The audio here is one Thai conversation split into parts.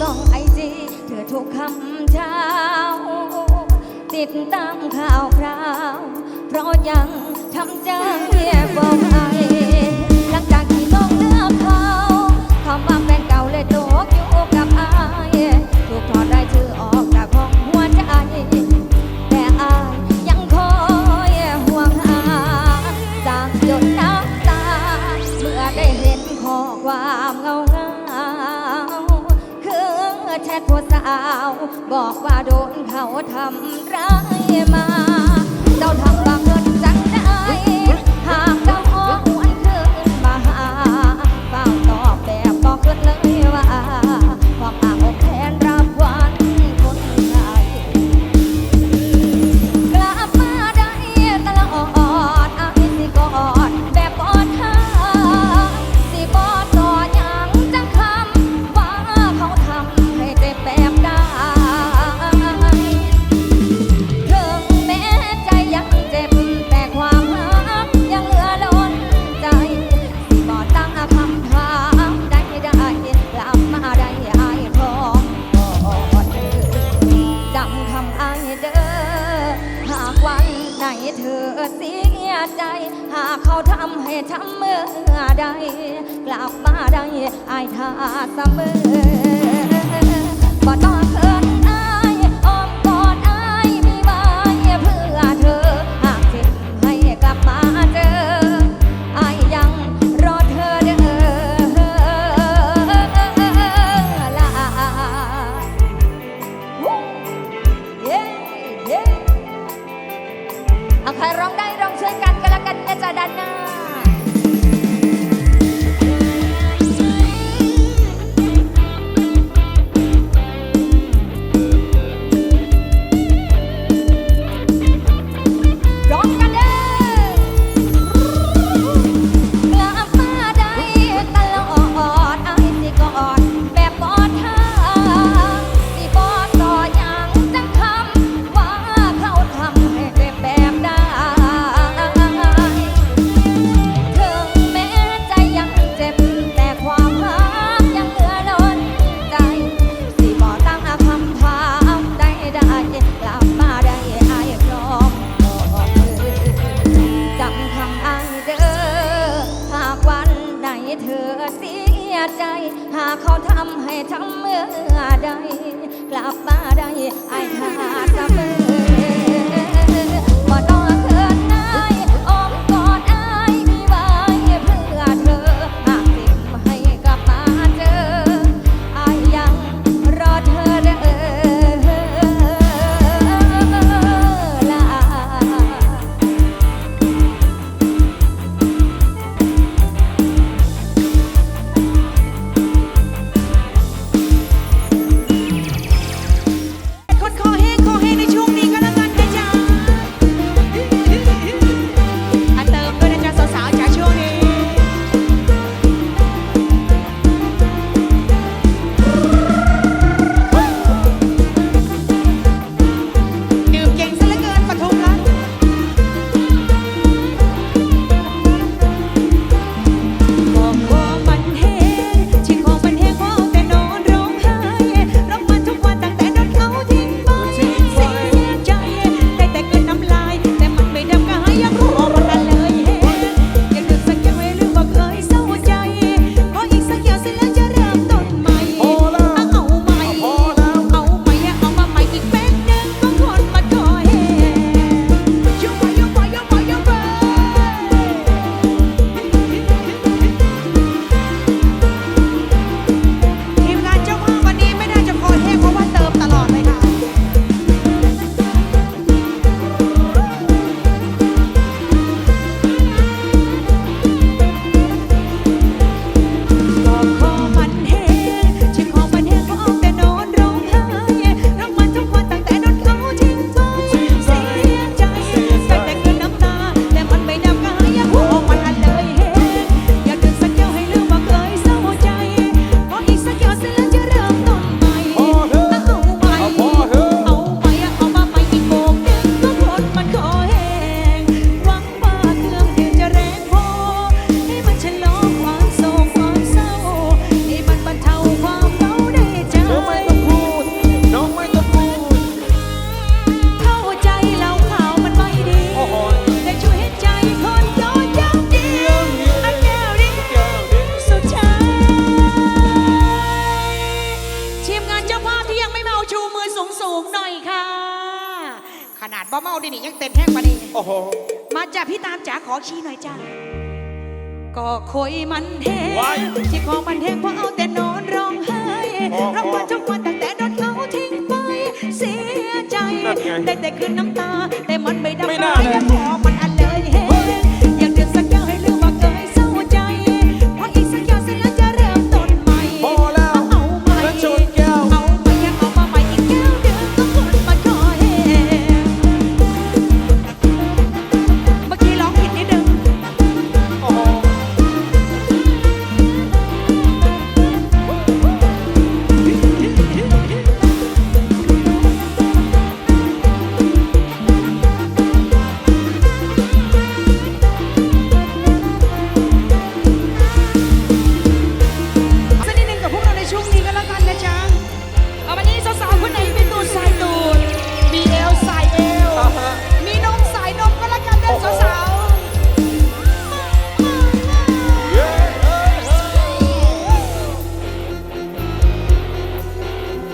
ส่องไอจีเธอทุกคำเช้า ติดตามข่าวคราว เพราะยังทำใจเบอกไอา บอกว่าโดนเขาทำร้ายมา เจ้าทำ อาใครร้องได้ร้องช่วยกันก็แล้วกันนะจ๊ะด้านหน้า 阿张姨爱他。 ไงได้แต่คืนน้ำตา แต่มันไม่ดับไม่น่าร้ายเลยและพอมันอันเล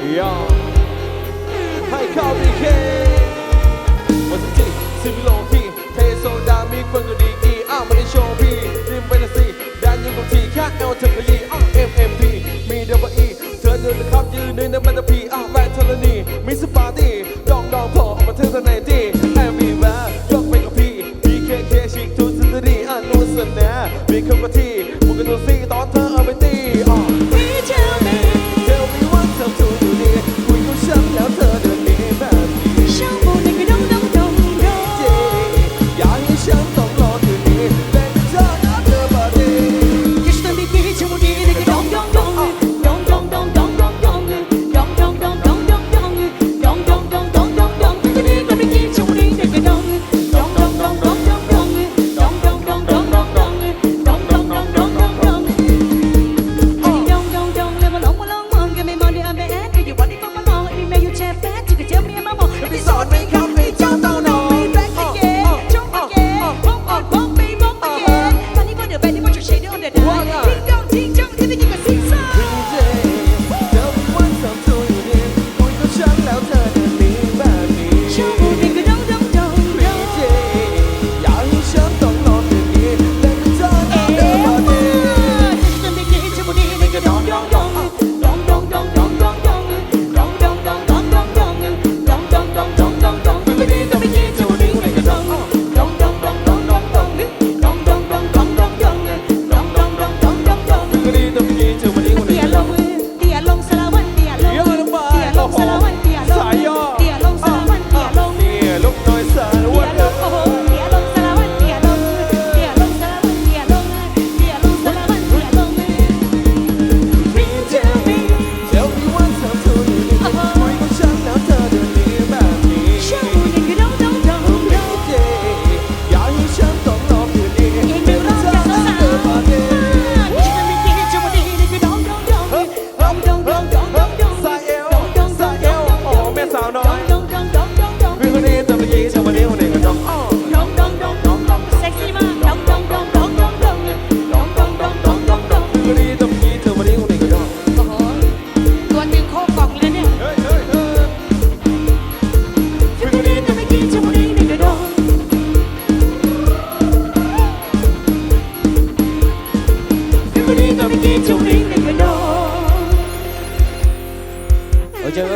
ยย่าให้เข้าดีเควันที่ที่สิบกิโลพี่เทโซดามีคนก็ดีกีอ้าวไม่ได้โชว์พี่ริมเวนัสซีแดนยังคงทีแค่เอลเทคโนโลยีอ้าวเอ็มเอ็มพีมีเดบอีเธอเดินนะครับยืนในน้ำมันตะพีอ้าวแบนเทเลนีมิสปาร์ตี้ดองดองพอออกมาเทสในที่แอมวีแวร์ยกไปกับพี่ BKK ชิคทูสตรีอ่านนูสแนมีคำว่าที่